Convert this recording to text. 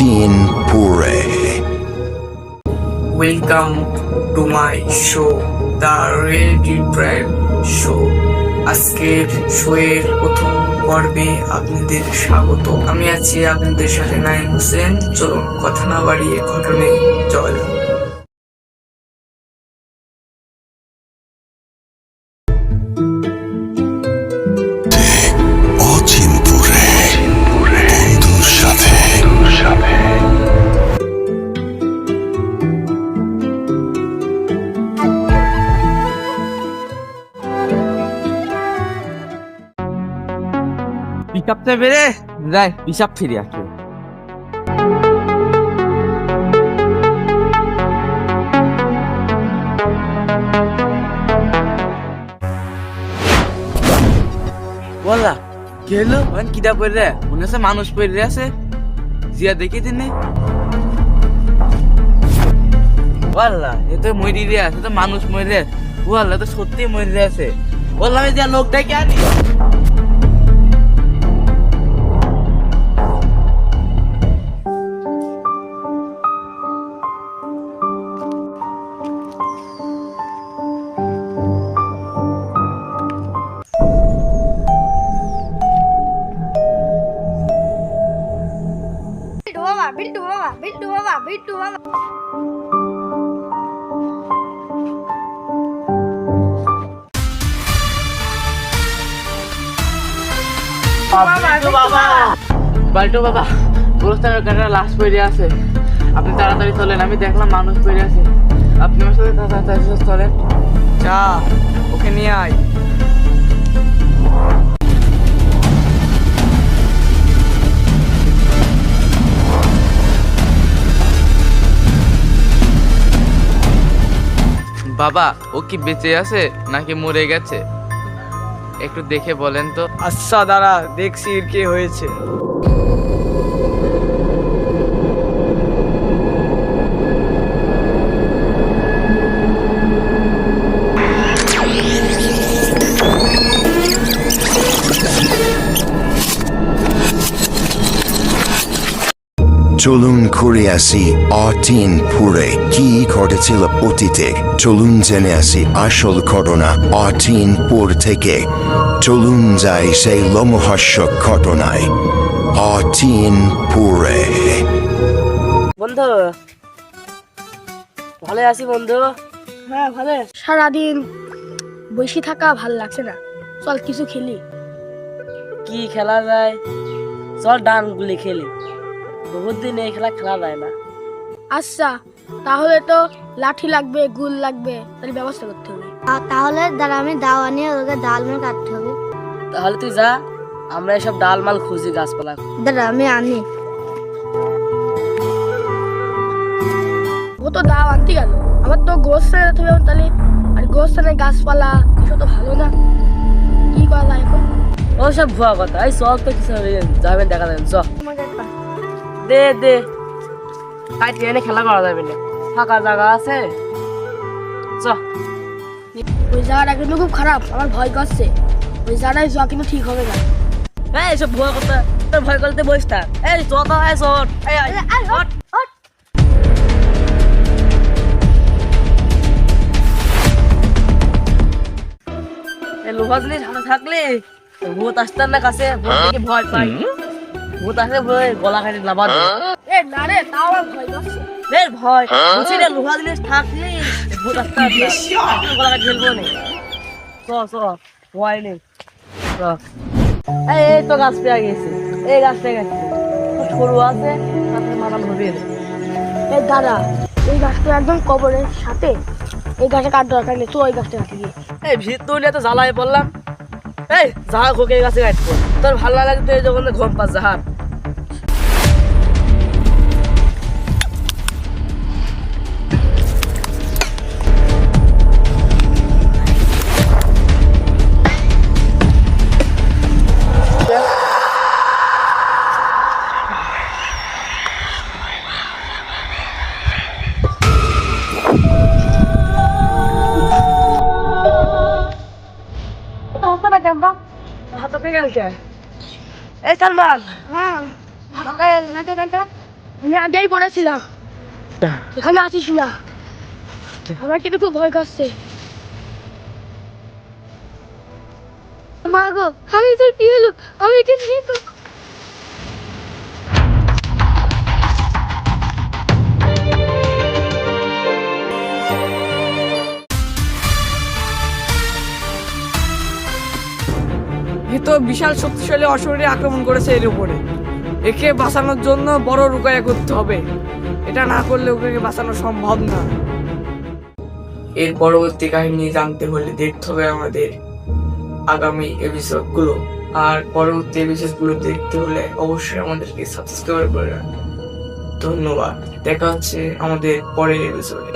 Artin Pure. Welcome to my show the ready drive show আজকের শোয়ের প্রথম পর্বে আপনাদের স্বাগত। আমি আছি আপনাদের সাথে নাইম হোসেন। চলুন কথা না বাড়িয়ে ঘটনায় যাওয়া পিকআপটা বেড়ে যাই পিসাব ফিরে আসবে বলা হলো? ওখানে পড়ে মনে মানুষ পড়ে আছে। জিয়া দেখি তিনি। বললা এ তো মরি আছে তো মানুষ মরে রে বললা তো সত্যি মরে আছে। বললাম যে লোকটাকে আনি। বাবা বিল্টু বাবা বিল্টু বাবা বিল্টু বাবা বাল্টু বাবা গোরস্থানের কাটা লাশ পড়ে আছে. আপনি তাড়াতাড়ি চলেন আমি দেখলাম মানুষ পড়ে আছে। আপনি আমার সাথে তাড়াতাড়ি চলেন। যা ওকে নিয়ে আয়। বাবা, ও কি বেঁচে আছে নাকি মরে গেছে? একটু দেখে বলেন তো। আচ্ছা দাঁড়া, দেখছি কি হয়েছে। চলুন ঘুরে আসি আর্টিন পুরে কি ঘটেছিল অতীতে? চলুন জেনে আসি আসল ঘটনা আর্টিন পুর থেকে। চলুন যাই সেই লোমহর্ষক ঘটনায়। আর্টিন পুরে বন্ধু ভালো আছি বন্ধু? হ্যাঁ ভালো। সারাদিন বসে থাকা ভালো লাগছে না। চল কিছু খেলি। কি খেলা যায়? চল ডান গুলি খেলি। বহুত দিন এই খেলা খেলা যায় না। আচ্ছা তাহলে তো লাঠি লাগবে গুল লাগবে তাহলে ব্যবস্থা করতে হবে। তাহলে দাঁড়া আমি দাওয়া নিয়ে ওকে ডাল মাল কাটতে হবে। তাহলে তুই যা আমরা এসব ডাল মাল খুঁজি গাছপালা দাঁড়া আমি আনি। ও তো দাও আনতে গেল। আবার তো যেতে হবে তাহলে আর গোস্থানে গাছপালা এসব তো ভালো না। কি করা যায় এখন? ও সব ভুয়া কথা। এই চল তো কিছু হবে, যাবেন দেখা যাবেন চ। তোমাকে একটা দে দে। কাটি এনে খেলা করা যাবে না। ফাঁকা জায়গা আছে। চ। ওই জায়গাটা কিন্তু খুব খারাপ আমার ভয় করছে। ওই জায়গাটায় যাওয়া কিন্তু ঠিক হবে না। এই এসব ভুয়া কথা। তোর ভয় করতে বসে থাক এই চ তো এই চল এই আয়, হট। এই লোহা জিনিস হাতে থাকলে ভূত আসতার না কাছে। ভয় পাই ভূত ভয় গলা কাটি লাভা এ না রে তাও ভয় করছে এর ভয়। বলছি রে লোহা জিনিস থাকলে ভূত আসতে গলা কাটি ফেলব নে। চ চ ভয় নেই। চ। এই এই তো গাছ পেয়ে গেছে। এই গাছ পেয়ে গেছে। সরু আছে তাতে মাথা এই দাদা এই গাছটা একদম কবরের সাথে। এই গাছে কাট দরকার নেই? তো ওই গাছটা কাটি গিয়ে। এই ভিতর নিয়ে তো জ্বালায় পড়লাম এই যাহা খোকে গেছে কাটবো তোর ভালো লাগে তুই যখন ঘুম পাস যাহা পেয়ে গেছে এই সালমান। হ্যাঁ। আমি আগেই পড়েছিলাম এখানে আসিস না। আমার কিন্তু খুব ভয় করছে। মা গো আমি তোর কি হলো আমি এখানে বিশাল শক্তিশালী অশরীরে আক্রমণ করেছে এর উপরে। একে বাঁচানোর জন্য বড় রুকায়া করতে হবে। এটা না করলে ওকে বাঁচানো সম্ভব না। এর পরবর্তী কাহিনী জানতে হলে দেখতে হবে আমাদের আগামী এপিসোডগুলো আর পরবর্তী এপিসোডগুলো দেখতে হলে অবশ্যই আমাদেরকে সাবস্ক্রাইব করে রাখবেন। ধন্যবাদ। দেখা হচ্ছে আমাদের পরের এপিসোডে